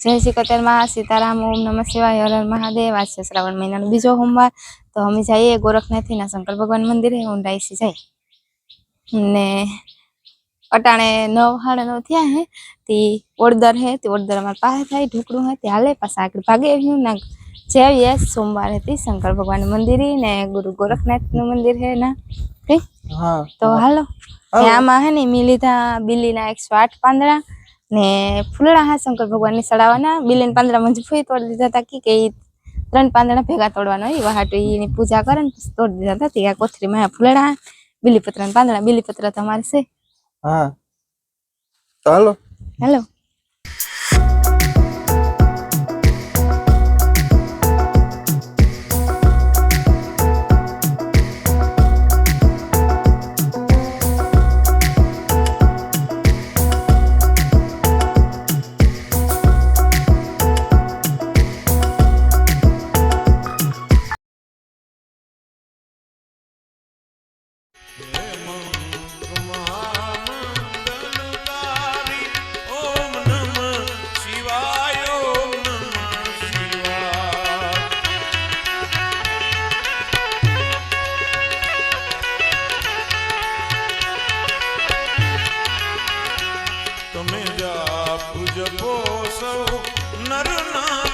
જય સિકોતેરમાં સીતારામ ઓમ નમઃ શિવાય હર મહાદેવ. આજ છે શ્રાવણ મહિનાનો બીજો સોમવાર. તો અમે જઈએ ગોરખનાથથી ના શંકર ભગવાન મંદિરે. હું ડાયસી જાય ને અટાણે નવ સાડા નવ થયા હે. તે ઓડદર હે તે ઓડદર અમારા પાસે થાય ઢોકળું હે તે હાલે પાછા આગળ ભાગે આવ્યું. ના જે આવીએ સોમવારે થી શંકર ભગવાન મંદિર ને ગુરુ ગોરખનાથનું મંદિર હે ના? તો હાલો. ને આમાં હે ને મેં લીધા બિલ્લીના એકસો આઠ પાંદડા. ને ફૂલડા હા શંકર ભગવાનને સડાવવાના બિલેન પાંદડા મંજ ફૂઈ તોડી દીધા હતા કે કે ત્રણ પાંદડા ભેગા તોડવાના હોય વાહાટુ એની પૂજા કરે ને તોડી દીધા હતા. તે આ કોથળીમાં આ ફૂલડા બિલીપત્ર પાંદડા બિલીપત્ર તમારે છે? હા. ચાલો હેલો. સૌ નર નારી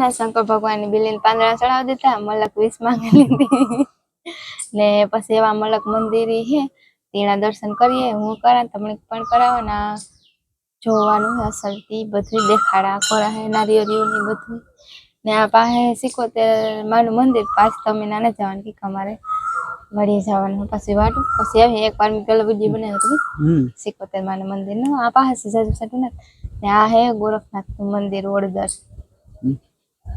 બ્રહ્મા અમે હે ને શંકર ભગવાનની બિલ્લીના પાંદડા ચડાવી દીધા મલક વીસ માંગી લીધી ને પછી એવા મલક મંદિર હે તેના દર્શન કરીએ હું કરા તમને પણ કરાવવાના જોવાનું હે અસલથી બધું દેખાડા કોરા હે નારિયેળિયું ને બધું ને આ પાસે સિકોતેર માનું મંદિર પાંચ તમે નાના જવાનું કે અમારે મળીએ જવાનું પછી વાટું પછી આવે એક વાર મેં પેલો વિડીયો બનાવ્યો હતો હમ સિકોતેર માના મંદિર નો આ પાસે જાજુ સાટું ને આ હે ગોરખનાથ નું મંદિર ઓળદર હમ.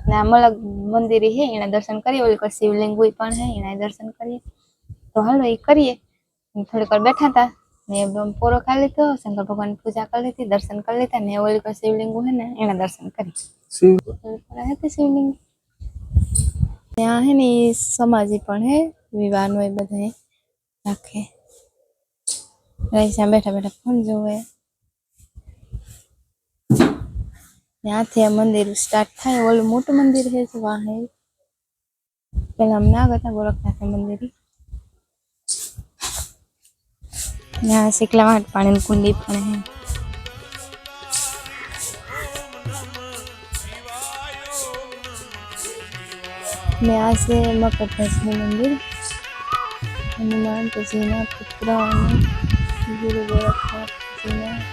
ને આ મલક મંદિર હે એના દર્શન કરીએ ઓલી કોઈ શિવલિંગ હોય પણ હે એના દર્શન કરીએ. તો હાલો એ કરીએ. થોડીક વાર બેઠા હતા ને પોરો ખાઈ લીધો શંકર ભગવાન પૂજા કરી લીધી દર્શન કરી લીધા ને ઓલી કોઈ શિવલિંગ હોય ને એના દર્શન કરી હતી શિવલિંગ? ત્યાં હે ને ઈ સમાધિ પણ હે વિવાહનો એ બધા રાખે. રહીશા બેઠા બેઠા ફોન જોવે. ત્યાંથી આ મંદિર સ્ટાર્ટ થાય ઓલું મોટું મંદિર છે તો વાહ હે પેલા આમ ના હતા ગોરખનાથ મંદિર ત્યાં શીકલા માટે પાણીની કુંડી પણ હે ને આ છે મકરધ્વજનું મંદિર હનુમાન જીના પુત્ર અને ગુરુ ગોરખનાથજીના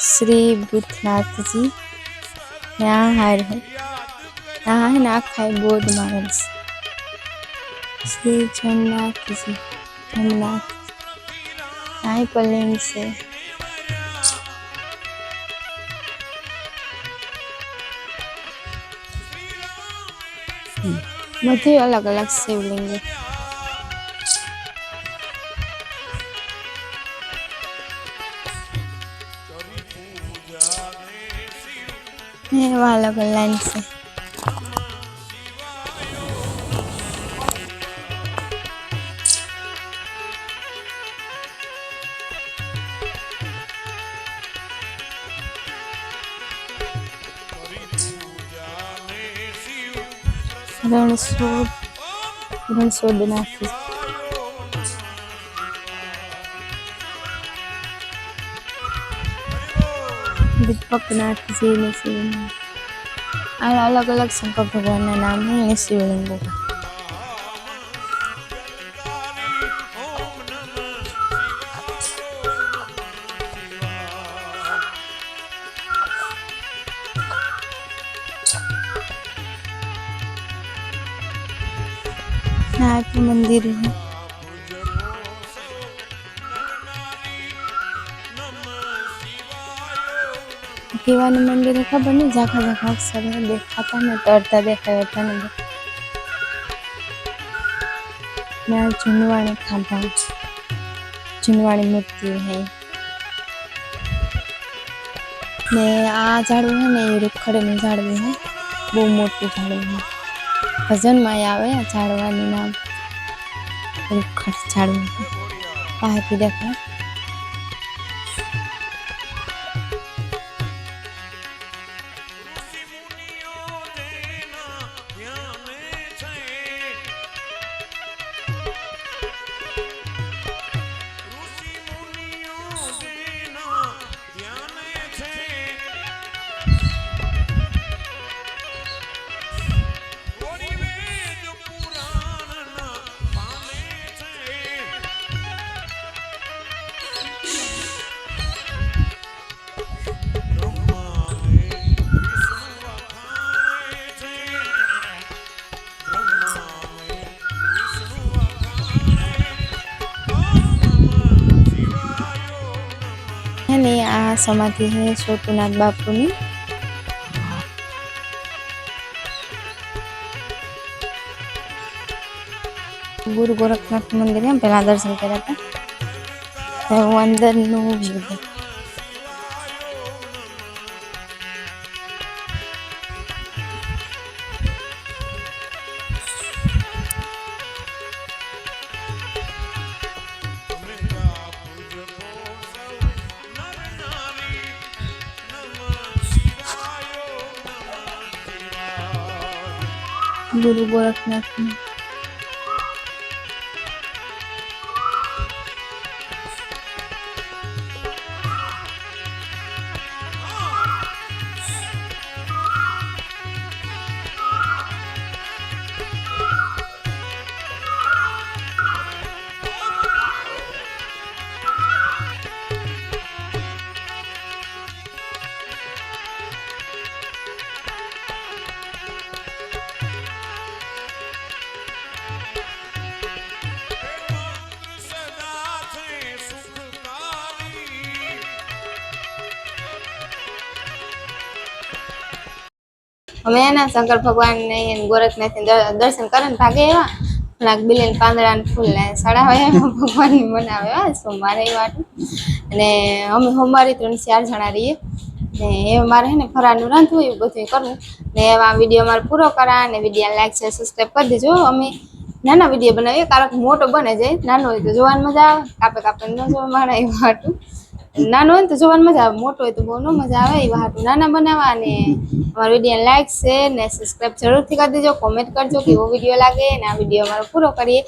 श्री बुद्धनाथ जी। यहाँ हर है। यहाँ है ना खाए बोध महाराज श्री जमनाथ जी जमनाथ यहाँ पलिंग से। मुझे अलग अलग शिवलिंग। నేను వాళ్ళకు lunch I don't know, so, I don't so the nasty. નાખી દીપકનાથજી ને શિવલિંગ આ અલગ અલગ શંકર ભગવાનના નામ છે અને શિવલિંગો તો મંદિર છે કેવાનું મંદિર છે ખબર નહીં ઝાખા ઝાખા અક્ષર છે દેખાતા ને તરતા દેખાતા ને ને આ જૂનવાણી ખાંભા જૂનવાણી મૂર્તિ છે ને આ ઝાડવું છે ને એ રૂખડનું ઝાડવું છે બહુ મોટું ઝાડવું છે ભજનમાં આવે આ ઝાડવાનું નામ રૂખડ ઝાડવું છે બહારથી દેખાય સમાધિ છે સોતુનાથ બાપુની ગુરુ ગોરખનાથ મંદિર એમ પેલા દર્શન કર્યા હતા તો હું અંદરનું વ્યૂ Dolu olarak ne? અમે એના શંકર ભગવાન ને ગોરખનાથ દર્શન કરીને ભાગે એવા. નાક બિલીન પાંદડા ને ફૂલ ને સડાવે એવા. ભગવાનની બનાવે સોમવારે વાટું અને અમે સોમવારે ત્રણ ચાર જણા રહીએ. ને એ મારે ને ફરાનું રાંધવું એવું બધું કરવું. ને એવા વીડિયો મારે પૂરો કરા અને વીડિયો લાઈક છે સબસ્ક્રાઈબ કરી દેજો. અમે નાના વીડિયો બનાવીએ કારણ કે મોટો બને જાય. નાનો હોય તો જોવાની મજા આવે. કાપે કાપે ન જોવા મળે એવું હાટું. નાનો હોય ને તો જોવાની મજા આવે. મોટો હોય તો બહુ નો મજા આવે. એવા હાટું નાના બનાવવા અને અમારો વીડિયો લાઈક છે ને સબસ્ક્રાઈબ જરૂરથી કરી દેજો. કોમેન્ટ કરજો કેવો વીડિયો લાગે ને આ વીડિયો અમારો પૂરો કરીએ.